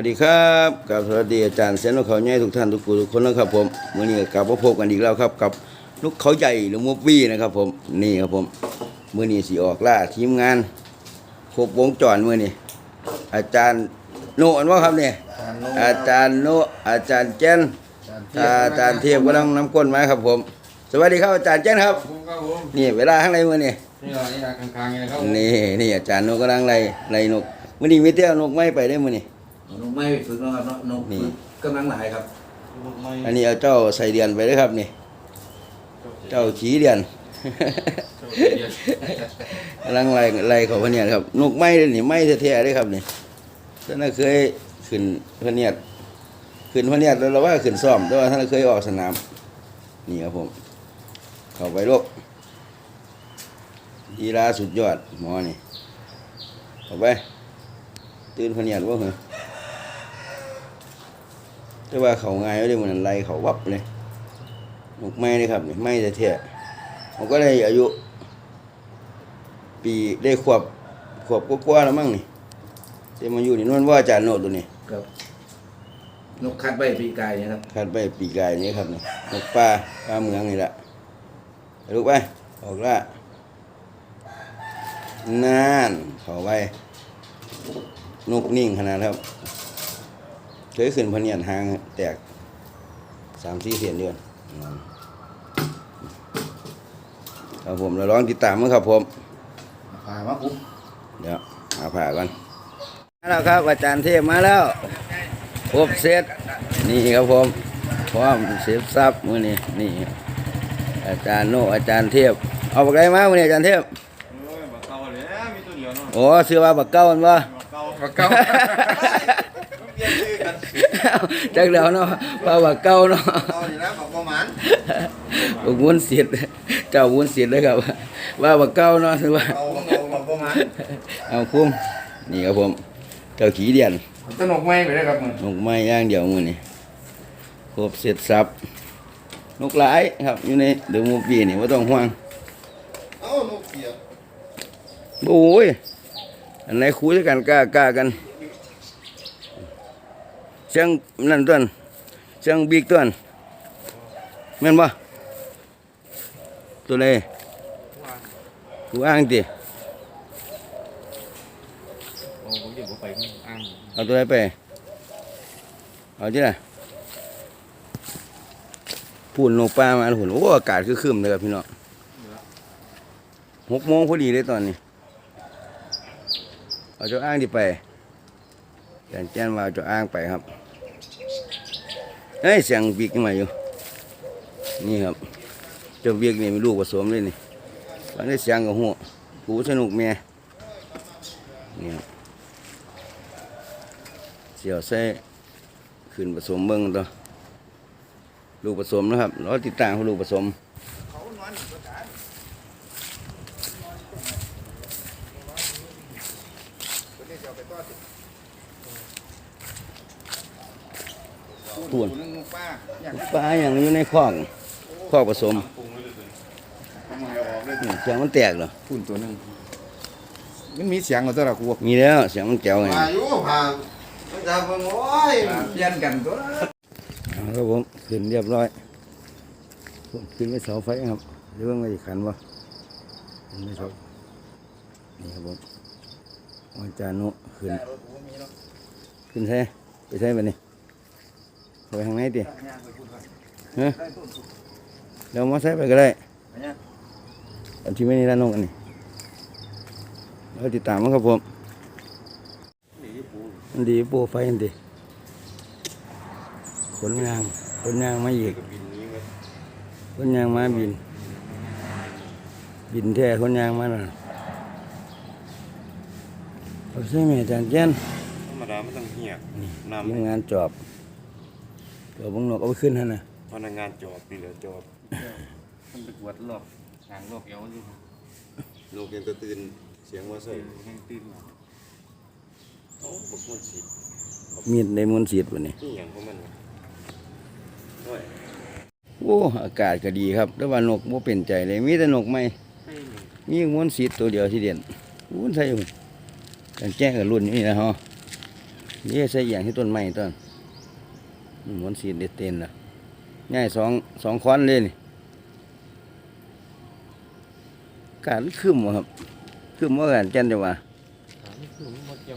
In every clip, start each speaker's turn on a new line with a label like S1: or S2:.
S1: วัสดีครับกับสวัสดีอาจารย์เซนนกเขาใหญ่ทุกท่านทุกผู้ทุกคนนะครับผมมื่อนี้กลับมาพบกันอีกแล้วครับกับนกเขาใหญ่หรือมบวี่นะครับผมนี่ครับผมมื่อนี้สีออกล่าทีมงานครบวงจรมื่อนี้อาจารย์โนอันว่าครับเนี่ยอาจารย์โนอาจารย์เจนอาจารย์เทียบกำลังน้ำก้นมาครับผม สวัสดีครับอาจารย์เจนครับ
S2: ผมครับผม
S1: นี่เวลาข้างในมื่อนี้
S2: นี่เหรอนี่นะกลางๆไงครับ
S1: นี่นี่อาจารย์นกกำลังไล่ไล่นกมื่อนี้มีเที่ยวนกไม่ไปได้มื่อนี้
S3: นกไม่ฝึกนะครับเนาะนก
S1: นี่
S3: ฝึกกำลังหลายครับ
S1: อันนี้เอาเจ้าใส่เดือนไปเลยครับนี่ เจ้าขี้เดือน กำลังไล่ไล่เขาพะเนียดครับนกไม้เลยนี่ไม้แท้ๆเลยครับนี่ท่านน่ะเคยขึ้นพะเนียดขึ้นพะเนียดแล้วเราว่าขึ้นซ้อมแต่ว่าท่านน่ะเคยออกสนามนี่ครับผม เข้าไปลูกยีราสุดยอดหมอนี่เข้าไปตื่นพะเนียดว่าเหรอ แต่ว่าเขาง่ายเลยมันไล่เขาวับเลยนกไม้เลยครับนี่ไม้แท้ๆผมก็ได้อายุ ปีได้ขวบขวบกว่าๆแล้วมั้งนี่แต่มาอยู่นี่นวลว่าอาจารย์โนดตัวนี้
S3: ครับ นกคัดใบปีกายนะครับ
S1: คัดไปปีกายนี่ครับนี่นกปลาปลาเมืองนี่แหละไปลูกไปออกละนานเข้าไปนกนิ่งขนาดครับ เคยขึ้นพะเนียนหางแตกสามสี่เสียนเดือนอืมครับผมเราลองติดตามมั้งครับผม
S3: พามาปุ๊บ
S1: เดี๋ยวหาผ่าก่อนมาแล้วครับอาจารย์เทพมาแล้วครบเสร็จนี่ครับผมพร้อมเสียบซับมือนี้นี่อาจารย์โนอาจารย์เทพเอาบักไรมามือนี้อาจารย์เทพ
S2: โอ้ยบักเก่าเลยมีตัวเดียวเนาะ
S1: โอ้ซื้อว่าบักเก้ามันวะ
S2: บักเก่า
S1: จักเดียวเนาะว่าบักเก้าเนาะ
S2: เอาดีแล้วบักประมาณ
S1: บักวุ้นเสียดเจ้าวุ้นเสียดเลยครับว่าบักเก้าเนาะซื้อว่า
S2: เอาเอาบักประมาณ
S1: เอาคุ้มนี่ครับผมเจ้าขี้เดียน
S2: ต้นนกไม้ไปเลยครับมึง
S1: นกไม้ย่างเดียวมือนี่ครบเสร็จสับนกหลายครับอยู่ในเดือมูปีนี่ว่าต้องห่วง
S2: เอานกเกียบ
S1: โอ้ยอันไหนคุยกันกล้ากล้ากัน เสียงนั่นต้นเสียงบิ๊กต้นแม่นบ่ตัวไหนกูอ้างติ
S2: เอา
S1: ตัวไหนไปเอาที่ไหนพูนนกปลามาหุ่นโอ้อากาศคือคืมเลยครับพี่น้องหกโมงพอดีเลยตอนนี้ เอาเจ้าอ้างที่ไป แจ้งแจ้งว่าจ้าอ้างไปครับเฮ้ยเสียงบีกมาอยู่ นี่ครับเจ้าบีกนี่มีลูกผสมเลยนี่ฟังได้เสียงกับหัวหูสนุกแม่นี่ครับเสียวใส่ขึ้นผสมเบิ้งตัวลูกผสมนะครับรอติดตามของลูกผสมพูน
S2: นึ งนกป้าอยาก
S1: ปลาอย่างอยู่ในคลองคลองผสม
S2: ปรุงเลยเลยทำไมออกเลย
S1: นี่เสียงมันแตกเหรอ
S2: พูนตัวนึงมันมีเสียงกับตัวละกู
S1: มีแล้วเสียงมันแก้วไง
S2: อายุผ่ามันจะเบิ่งโอ้ยเปลี่ยนกันตัว
S1: เอาครับผมขึ้นเรียบร้อยผมขึ้นไปเสาไฟครับเรื่องอะไรขันวะขึ้นไปเสานี่ครับผมอาจารย์นุขึ้นขึ้นใช่ไปใช่ไปนี่ ไปทางไหนดิฮะเดี๋ยวมาใส่ไปก็ได้อันที่ไม่นี่ด้านนอกอันนี้เราติดตามมั้งครับผมมันดีปูไฟอันดีขนยางขนยางมาอีกขนยางมาบิน บินแท้ขนยางมาน่ะเอาใช่ไหมอาจารย์แจ้น
S4: ธรรมดาไม่ต้องเหี่ยน้ำ
S1: ทีมงานจอบ จอบบังนกเอาไปขึ้นฮะนะ
S4: พนักงานจอบนี่แหละจอบ
S2: มันไปกวดรอบหางรอบเอวอยู่
S4: โลกยังจะตื่นเสียงว่าใส่
S2: แห้งตีน
S4: เอาพวกมันสิ
S1: มีดในมนต์สีดวันนี้
S4: นี่อย่างของมันวะโอ้ย
S1: โอ้อากาศก็ดีครับแต่ว่านกบ่เป็นใจเลย มีแต่นกไม่มีมนต์สีดตัวเดียวที่เด่นวุ้นใส่อยู่กันแจ้งกับรุ่นนี่นะฮะนี่ใส่อย่างที่ต้นไม้ต้นอื มมันสีเด็ดเต็นละง่ายสองสองค้อนเลยนี่การคืมบ่ครับคืมว่าการจันจะว่า
S4: ถามคือมันบ่จ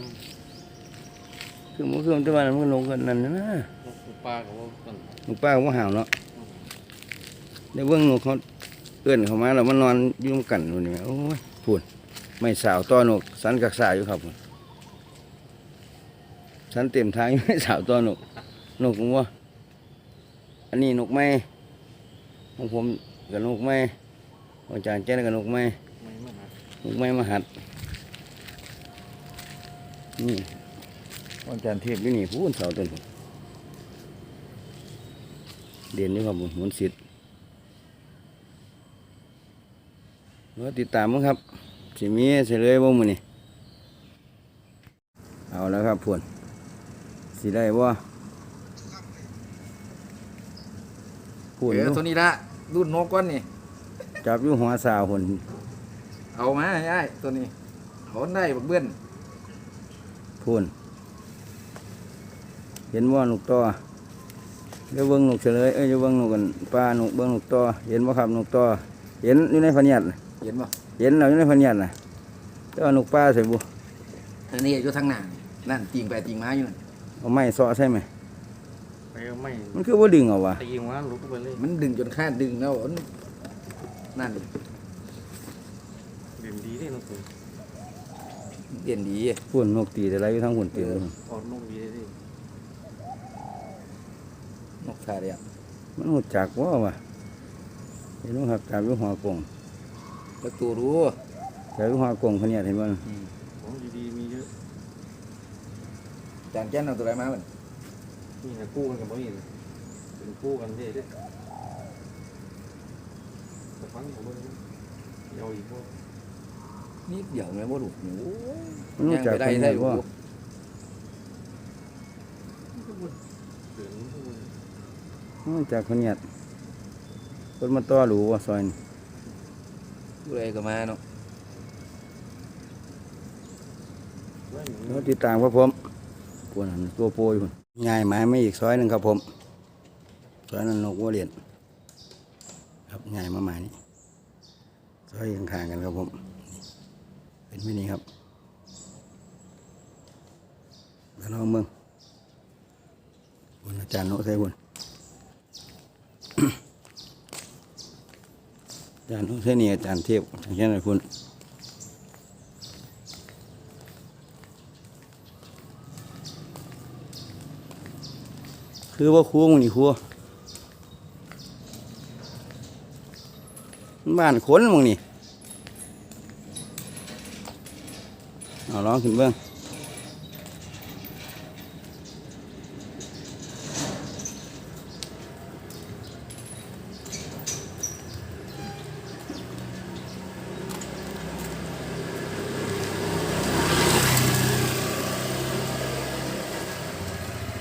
S1: คืมว่าคืมแต่ว่ามันลงกันนั่นนะำ
S4: นกปลากับว่ามัน
S1: หนูป้าก็บ่ห่าวเนาะได้เบิ่งหนูเขาเอื้อนเขามาแล้วมันนอนอยุ่งกันนู่นนี่แหมโอ้ยพูดไม่สาวต่อนกสันกักษาอยู่ครับพุ่นสันเต็มทางอยู่ไม่สาวต่อนก นกว่าอันนี้นกไม้ของผมกับนกไม้ของอาจารย์แจ้กับนกไม้
S4: ไม่มาหาน
S1: กไม้มหัดนี่อาจารย์เทพอยู่นี่พูนเสาต้นพุ่นเด่นอยู่ครับผมหมุนสิทธิ์รอติดตามมั้งครับสิมีเลยบ่มือนี้เอาแล้วครับพวนสิได้บ่ พูน
S3: เอ
S1: อยู่
S3: อตัวนี้ละรุ่นนกก้อนนี่
S1: จับอยู่หัวสาวพุ่น
S3: เอามาให้อ้ายตัวนี้เอาได้บักเบิ้น
S1: พูนเห็นบ่นกต่อเดี๋ยวเบิ่งนกเฉลยเอ้ยเดี๋ยวเบิ่งนกกันปลานกเบิ่งนกต่อเห็นบ่ครับนกต่อเห็นอยู่ในพะเนียดน่ะ
S3: เห็นป่ะ
S1: เห็นเราอยู่ในพะเนียดน่ะแต่ว่านกปลาใส่บุ
S3: อันนี้อยู่ทางหน้านั่นติงไปติงมาอยู่นั่น
S1: เอาไม้เสาะใช่ไหม
S4: ไปเอาไม่
S1: มันคือบ่ดึงเอาวะ
S4: ตีหัวลุกไปเลย
S3: มันดึงจนคาดดึงแล้วนั่น
S4: เด่นดีเลยนกตัว
S3: เด่นดี
S1: พุ่นนกตีแต่ไรอยู่ทั้งหุ่นเต็มเลย
S4: ออกนกดีเลยดิ
S3: นกชาเดียว
S1: มันหูจักว่าวะเห็นบ่ครับจับอยู่หัวกง
S3: แล้วตัวรู้
S1: จับอยู่หัวกงพะเนียดเห็นบ่
S4: ของดีๆมีเยอะ
S3: จานแก้นเอาตัวอะไรมาบ้าง
S4: นี่ นะกู้กันกับบ่นี่นะเป็นกู้กันเด้เด้แต่ฟังผมว่าเอาอีกพวก
S3: นี่เดี๋ยวไงบ่ดูโอ้
S1: มันหู
S3: ยัง
S1: จัก
S3: ไปได้
S1: พะเนี
S3: ได้
S1: ยด
S3: รู้
S1: ว่า
S4: เสือนพวกมัน
S1: มันหูจักพะเนียดคนมาต่อหรูว่าซอยนี่
S3: ผู้ใดก็มาเนาะ
S4: ไม่เหมือน
S1: แล้วติดตามครับผมพวกนั้นตัวโปรยพุ่น ง่ายไม้ไม่อีกซอยหนึ่งครับผมซอยนั้นนกวัวเลียนครับง่ายมาหมานี้ซอยข้างๆกันครับผมเป็นไม่นี้ครับแล้วลองเมืองบนอาจารย์โนใส่บนอาจารย์โนใส่นี่อาจารย์เทพอย่างเช่นไรคุณ คือว่าครัวมึงนี่ครัวบ้านขนมึงนี่เอาลองขึ้นเบิ้อง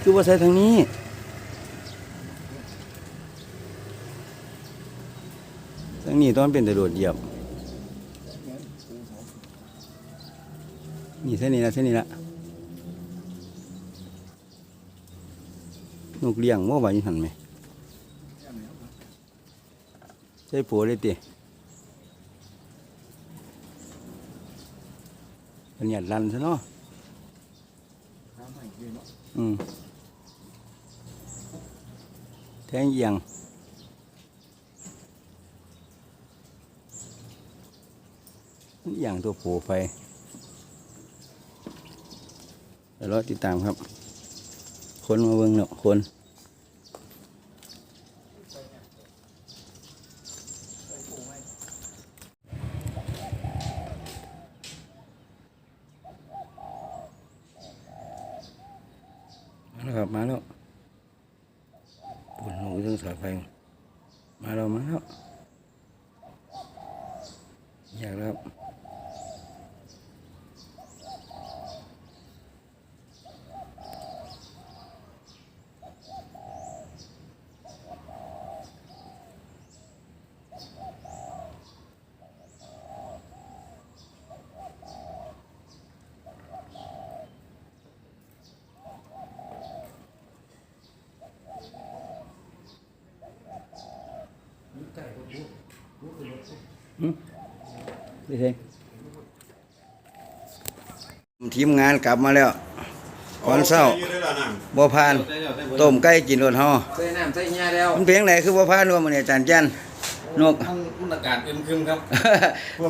S1: คือว่าใส่ทางนี้ ทางนี้ตอนเป็นแต่โดดเหยียบ นี่เส้นนี้ละเส้นนี้ละนกเลี้ยงว่าไหวอยันไหมใช่ผัวเลยติเป็นหยัดรันซะเนาะอืมแทงเอียง อย่างตัวผูไปเดี๋ยวรอติดตามครับ คนมาเบิ่งเนาะคนมาแล้วครับมาแล้วปุ่นหนูถึงสายไฟมาแล้วมาแล้วอยากแล้ว ครับนี่เองทีมงานกลับมาแล้วก่อนเศร้าบ่ผ่านต้มไก่กินรถเฮา
S4: ใส่น้ำใส่ยาแล้ว
S1: มันเพียงไหนคือบ่ผ่านรวมมันเนี่ยอาจารย์จันนก
S4: มันมันอากาศอึมครึมครับ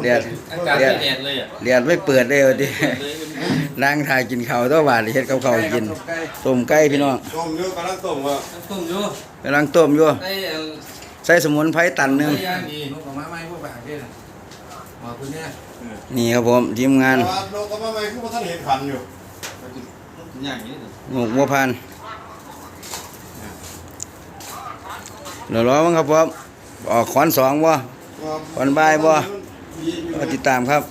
S1: เดียด
S4: อากาศ
S1: เดีย
S4: ไม่
S1: ด
S4: แดดเลยอะ
S1: เดียดไม่เปิดเลยว่าติ
S4: เลยอึมครึม
S1: นางถ่ายกินข้าวตัวบาดเฮ็ดกับข้าวกินต้มไก่พี่น้อง
S2: ต้มเยอะกำลังต้มว่า
S4: น้ำต้มอยู่
S1: กำลังต้มอยู่
S4: ใส่เอ่อ
S1: ใส่สมุนไพรตันหนึง
S4: มาไม่พวกบางเนี่ยมาคุณเนี่ย
S1: นี่ครับผมทีมงาน
S2: แต่ว่าโลกก็มาใหม่คือว่าท่านเห็นขันอยู่
S4: อย่างนี้เลย
S1: หมกบัวพันเดี๋ยวรอมั้งครับผมออกขอนสองบ่ขอนบ่ายบ่
S2: มีอยู่
S1: รอติดตามครับ